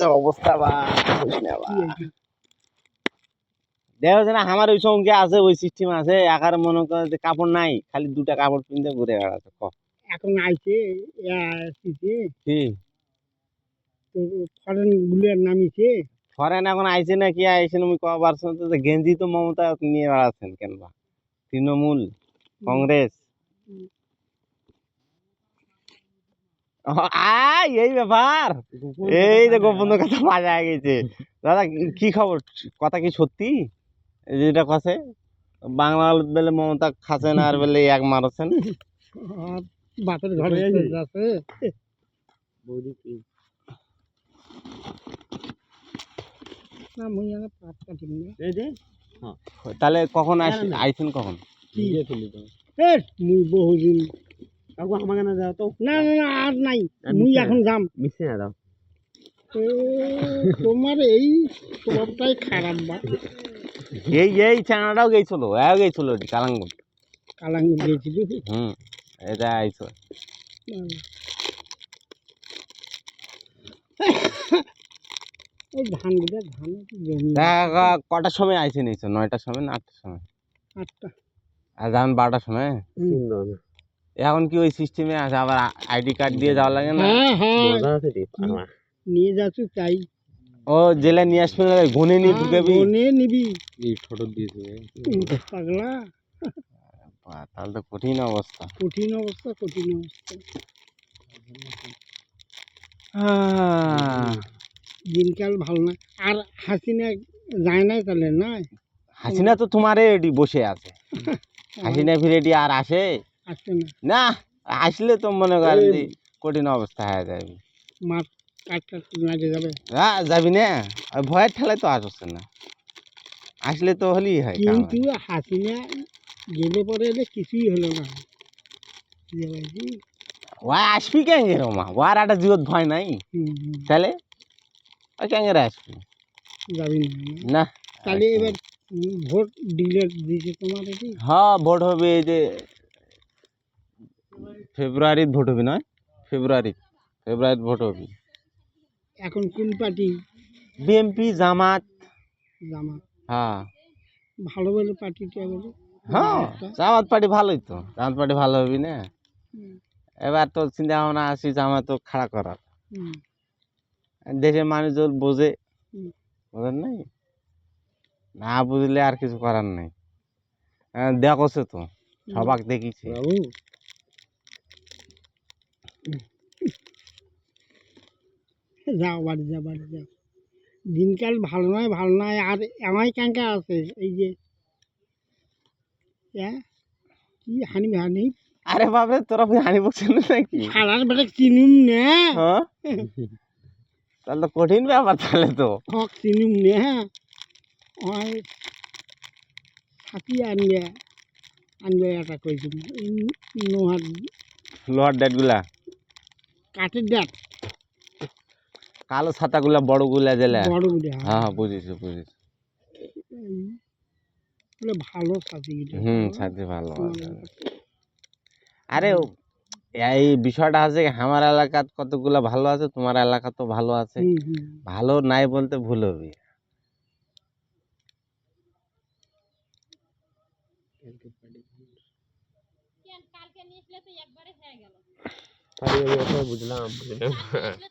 যা অবস্থা বা দেখো যে আমার ওই সঙ্গে আছে ওই সিস্টেম আছে একার মনে করে যে কাপড় নাই খালি দুটা কাপড় পিনতে ঘুরে বেড়াচ্ছে এখন আইছে কি? ফরেন গুলিয়ার নামিছে ফরেন এখন আইছে না কি আইছে না আমি কবার শুনতে গেঞ্জি তো মমতা নিয়ে বেড়াচ্ছেন কেন বা? তৃণমূল কংগ্রেস। আয় এই ব্যাপার। এই যে গোপন কথা বাজা গেছে। দাদা কি- খবর? কথা কি সত্যি? এই যেটা কথা বাংলা বেলে মমতা খাচ্ছেন আর বেলে এক মারছেন। বাপের ঘরে আছে না তাহলে কখন আইস আইছেন কখন? কি মুই বহুদিন না না না আর নাই। মুই এখন যাম। মিশে না দাও। তো তোমার এই স্বভাবটাই খারাপ বা। এই এই চানাটাও গেছিল এও গেছিল কালাঙ্গ কালাং গেছিলি? হুম এটা আইছো ধানগুলা ধান দেখা কটার সময় আইসে নিছো নয়টার সময় না আটটার সময়? আটটা। আর যাবেন বারোটার সময়। এখন কি ওই সিস্টেমে আছে? আবার আইডি কার্ড দিয়ে যাওয়া লাগে না? হ্যাঁ হ্যাঁ। নিয়ে যাচ্ছ তাই। ও জেলে নিয়ে আসবে না গুনে নিয়ে ঢুকাবি? মনে নিবি। এই ফটো দিয়েছে পাগলা। তাহলে তো কঠিন অবস্থা। কঠিন অবস্থা কঠিন অবস্থা। দিনকাল ভালো না আর হাসিনা যায় না তাহলে না হাসিনা তো তোমারে বসে আছে। হাসিনা ফিরেটি আর আসে? না। আসলে তো মনে করেন যে কঠিন অবস্থা হয়ে যাবে মাঠ যাবে? হ্যাঁ যাবি না। আর ভয়ের ঠেলায় তো আসছে না। আসলে তো হলেই হয়। কিন্তু হাসিনা গেলে পরে এলে কিছুই হলো না। বুঝতে পারছি? ও আসবি কেন রমা ওর একটা জীবত ভয় নাই। তাহলে? ও কেন আসবি? যাবি না। তাহলে এবার ভোট দিলে দিছে তোমার হ্যাঁ ভোট হবে এই যে ফেব্রুয়ারিত ভোট হবে নয় ফেব্রুয়ারি ফেব্রুয়ারিত ভোট হবে এখন কোন পার্টি? বিএমপি জামাত। জামা হ্যাঁ। ভালো ভালো পার্টি পার্টিটা বলে হ্যাঁ জামাত পার্টি ভালোই তো। জামাত পার্টি ভালো হবে না। এবার তো চিন্তা ভাবনা আসি জামাত তো খাড়া করার। দেশের মানুষজন বোঝে। বোঝেন নাই? না বুঝলে আর কিছু করার নেই। দেখছে তো সবাক দেখিছে। যাও বাড়ি যাও বাড়ি যাও। দিনকাল ভালো নয় ভালো নয়। আর এমাই কাঙ্কা আছে এই যে হ্যাঁ? কি হানি হানি আরে বাবা তোরা হানি বকছেন নাকি? শালার বেটা চিনুম নে। হ্যাঁ? তাহলে তো কঠিন ব্যাপার তাহলে তো। হক চিনুম নে হ্যাঁ? ওই ছাতি আনবে আনবে এটা কইছিল নোহার লোহার ডেটগুলা। কাঠের ডাট। কালো ছাতাগুলা বড়গুলা জেলা বড়গুলো হ্যাঁ। হ্যাঁ বুঝেছি বুঝেছি। ভালো ছাতি হুম ছাতি ভালো আরে এই বিষয়টা আছে আমার এলাকাত কতগুলা ভালো আছে তোমার এলাকা তো ভালো আছে। ভালো নাই বলতে ভুল হবে। বুঝলাম।